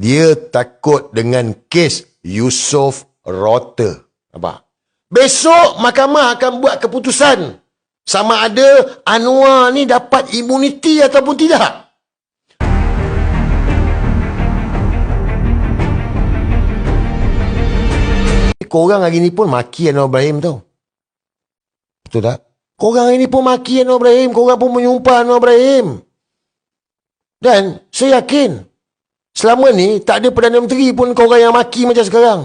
Dia takut dengan kes Yusof Rota. Apa? Besok mahkamah akan buat keputusan sama ada Anwar ni dapat imuniti ataupun tidak. Korang hari ni pun maki Anwar Ibrahim tau. Betul tak? Korang hari ni pun maki Anwar Ibrahim. Korang pun menyumpah Anwar Ibrahim. Dan saya yakin selama ni tak ada Perdana Menteri pun korang yang maki macam sekarang.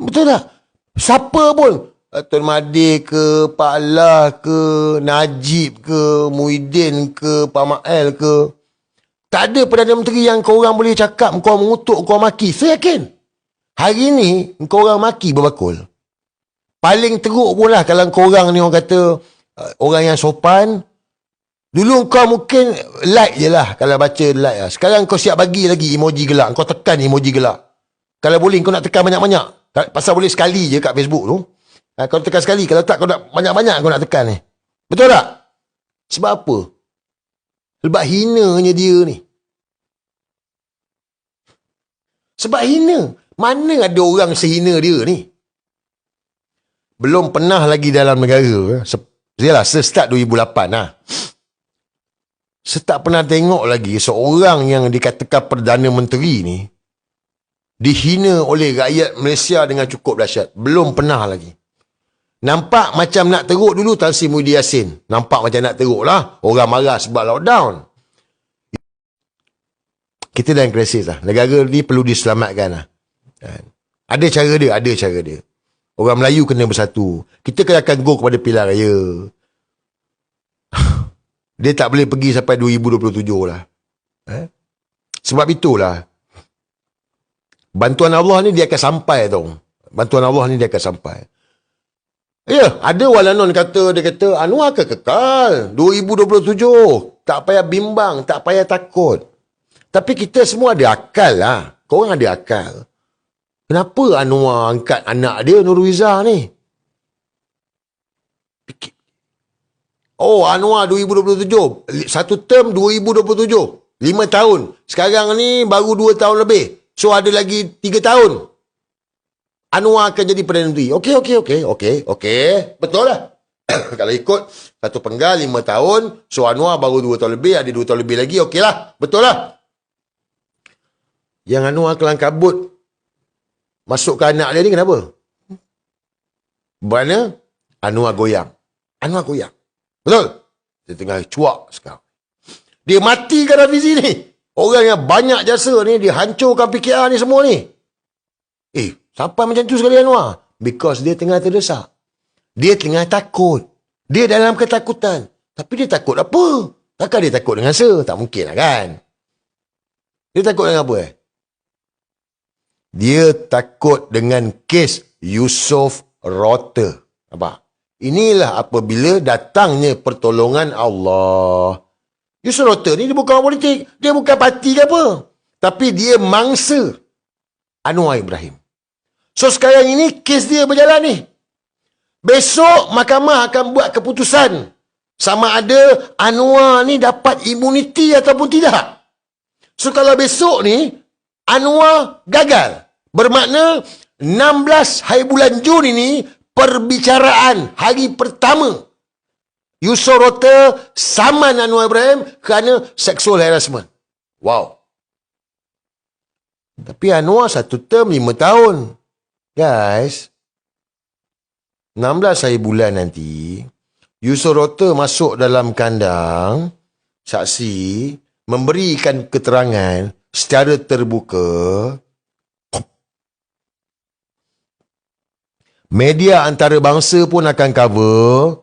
Betul tak? Siapa pun. eh, Tuan Mahathir ke, Pak Allah ke, Najib ke, Muhyiddin ke, Pak Ma'el ke. Tak ada Perdana Menteri yang korang boleh cakap, kau mengutuk, kau maki. Saya yakin. Hari ni, kau orang maki berbakul. Paling teruk pun lah kalau korang ni orang kata uh, orang yang sopan. Dulu kau mungkin like je lah kalau baca like lah. Sekarang kau siap bagi lagi emoji gelak. Kau tekan emoji gelak. Kalau boleh kau nak tekan banyak-banyak. Pasal boleh sekali je kat Facebook tu. Ha, kau tekan sekali. Kalau tak kau nak banyak-banyak kau nak tekan ni. Betul tak? Sebab apa? Sebab hinanya dia ni. Sebab hina. Mana ada orang sehina dia ni? Belum pernah lagi dalam negara. Yalah, se-start 2008 lah. Saya tak pernah tengok lagi seorang yang dikatakan Perdana Menteri ni dihina oleh rakyat Malaysia dengan cukup dahsyat. Belum pernah lagi. Nampak macam nak teruk dulu Tan Sri Muhyiddin Yassin. Nampak macam nak teruk lah. Orang marah sebab lockdown. Kita dalam krisis lah. Negara ni perlu diselamatkan lah. Kan? Ada cara dia, ada cara dia. Orang Melayu kena bersatu. Kita kena akan go kepada pilihan raya. Dia tak boleh pergi sampai 2027 lah. Eh? Sebab itulah. Bantuan Allah ni dia akan sampai tau. Bantuan Allah ni dia akan sampai. Ya, ada walanon kata, dia kata, Anwar akan kekal. 2027. Tak payah bimbang, tak payah takut. Tapi kita semua ada akal lah. Korang ada akal. Kenapa Anwar angkat anak dia Nurwiza ni? Oh, Anwar 2027. Satu term 2027. Lima tahun. Sekarang ni baru dua tahun lebih. So, ada lagi tiga tahun. Anwar akan jadi Perdana Menteri. Okey, okey, okey. Okey, okey. Betul lah. Kalau ikut satu penggal lima tahun. So, Anwar baru dua tahun lebih. Ada dua tahun lebih lagi. Okey lah. Betul lah. Yang Anwar kelang kabut masuk ke anak dia ni kenapa? Berana Anwar goyang. Anwar goyang. Betul? Dia tengah cuak sekarang. Dia matikan Rafizi ni. Orang yang banyak jasa ni, dia hancurkan PKR ni semua ni. Eh, sampai macam tu sekali Anwar. Because dia tengah terdesak. Dia tengah takut. Dia dalam ketakutan. Tapi dia takut apa? Takkan dia takut dengan se? Tak mungkin lah kan? Dia takut dengan apa eh? Dia takut dengan kes Yusof Rota. Apa? Inilah apabila datangnya pertolongan Allah. Yusof Rota ni dia bukan orang politik. Dia bukan parti ke apa. Tapi dia mangsa Anwar Ibrahim. So sekarang ini kes dia berjalan ni. Besok mahkamah akan buat keputusan. Sama ada Anwar ni dapat imuniti ataupun tidak. So kalau besok ni Anwar gagal. Bermakna 16 hari bulan Jun ini perbicaraan hari pertama Yusof Rota saman Anwar Ibrahim kerana sexual harassment. Wow. Tapi Anwar satu term lima tahun. Guys, 16 hari bulan nanti, Yusof Rota masuk dalam kandang, saksi, memberikan keterangan secara terbuka, media antarabangsa pun akan cover,